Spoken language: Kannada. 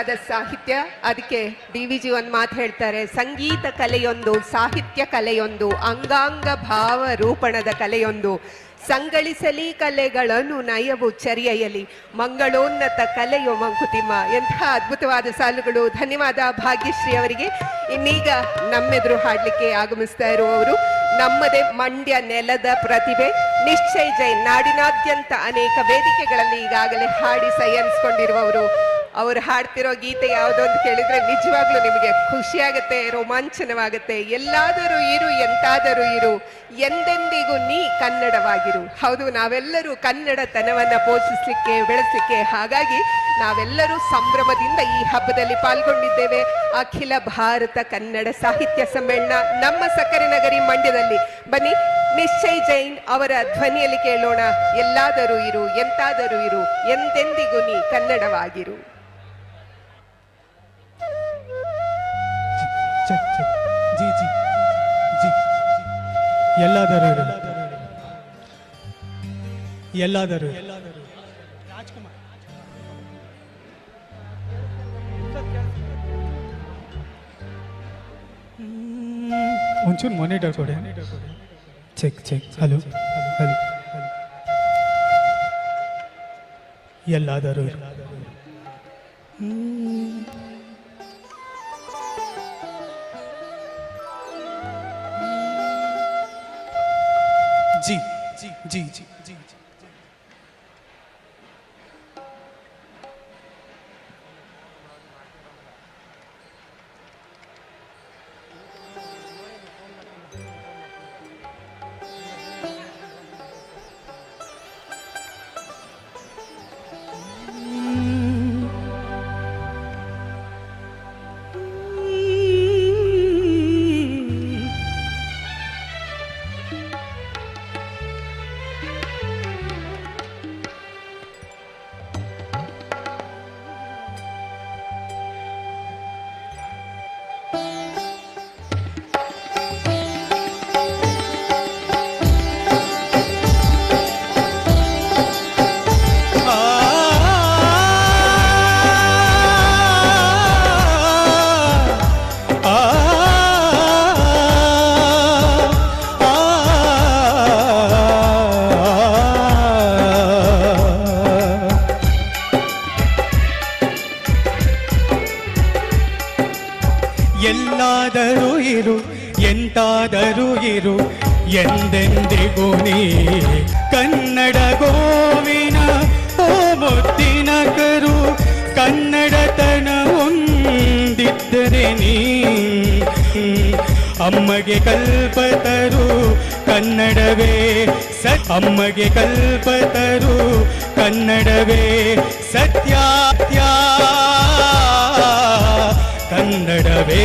ಅದ್ಭುತವಾದ ಸಾಹಿತ್ಯ. ಅದಕ್ಕೆ ಡಿ ವಿ ಜಿ ಒಂದು ಮಾತು ಹೇಳ್ತಾರೆ. ಸಂಗೀತ ಕಲೆಯೊಂದು, ಸಾಹಿತ್ಯ ಕಲೆಯೊಂದು, ಅಂಗಾಂಗ ಭಾವ ರೂಪಣದ ಕಲೆಯೊಂದು. ಸಂಗಳಿಸಲಿ ಕಲೆಗಳನ್ನು ನಯವು ಚರ್ಯೆಯಲಿ ಮಂಗಳೋನ್ನತ ಕಲೆಯು ಮಂಕುತಿಮ್ಮ. ಎಂಥ ಅದ್ಭುತವಾದ ಸಾಲುಗಳು. ಧನ್ಯವಾದ ಭಾಗ್ಯಶ್ರೀ ಅವರಿಗೆ. ಇನ್ನೀಗ ನಮ್ಮೆದುರು ಹಾಡ್ಲಿಕ್ಕೆ ಆಗಮಿಸ್ತಾ ಇರುವವರು ನಮ್ಮದೇ ಮಂಡ್ಯ ನೆಲದ ಪ್ರತಿಭೆ. ನಿಶ್ಚಯ ಜೈನ್ ನಾಡಿನಾದ್ಯಂತ ಅನೇಕ ವೇದಿಕೆಗಳಲ್ಲಿ ಈಗಾಗಲೇ ಹಾಡಿ ಸೈ ಅನ್ಸ್ಕೊಂಡಿರುವವರು ಅವರು ಹಾಡ್ತಿರೋ ಗೀತೆ ಯಾವುದೋ ಅಂತ ಕೇಳಿದ್ರೆ ನಿಜವಾಗ್ಲೂ ನಿಮಗೆ ಖುಷಿಯಾಗತ್ತೆ, ರೋಮಾಂಚನವಾಗುತ್ತೆ. ಎಲ್ಲಾದರೂ ಇರು, ಎಂತಾದರೂ ಇರು, ಎಂದೆಂದಿಗೂ ನೀ ಕನ್ನಡವಾಗಿರು. ಹೌದು, ನಾವೆಲ್ಲರೂ ಕನ್ನಡತನವನ್ನ ಪೋಷಿಸ್ಲಿಕ್ಕೆ, ಬೆಳೆಸಲಿಕ್ಕೆ, ಹಾಗಾಗಿ ನಾವೆಲ್ಲರೂ ಸಂಭ್ರಮದಿಂದ ಈ ಹಬ್ಬದಲ್ಲಿ ಪಾಲ್ಗೊಂಡಿದ್ದೇವೆ. ಅಖಿಲ ಭಾರತ ಕನ್ನಡ ಸಾಹಿತ್ಯ ಸಮ್ಮೇಳನ ನಮ್ಮ ಸಕ್ಕರೆ ನಗರಿ ಮಂಡ್ಯದಲ್ಲಿ. ಬನ್ನಿ, ನಿಶ್ಚಯ್ ಜೈನ್ ಅವರ ಧ್ವನಿಯಲ್ಲಿ ಕೇಳೋಣ. ಎಲ್ಲಾದರೂ ಇರು, ಎಂತಾದರೂ ಇರು, ಎಂದೆಂದಿಗೂ ನೀ ಕನ್ನಡವಾಗಿರು. ಎಲ್ಲಾದರೂ ಇರಲಿ ಎಲ್ಲಾದರೂ ಒಂಚೂರು ಮಾನಿಟರ್ ಕೊಡಿ. ಚೆಕ್ ಚೆಕ್ ಹಲೋ ಹಲೋ ಎಲ್ಲಾದರೂ ಇರು. जी जी जी जी ಎಲ್ಲಾದರೂ ಇರು, ಎಂತಾದರೂ ಇರು, ಎಂದೆಂದಿಗೂ ನೀ ಕನ್ನಡ ಗೋವಿನ ಓ ಮುತ್ತಿನ ಕರು, ಕನ್ನಡತನ ಹೊಂದಿದ್ದರೆ ನೀ, ಅಮ್ಮಗೆ ಕಲ್ಪತರು ಕನ್ನಡವೇ ಸತ್, ಅಮ್ಮಗೆ ಕಲ್ಪತರು ಕನ್ನಡವೇ ಸತ್ಯ. ಕನ್ನಡವೇ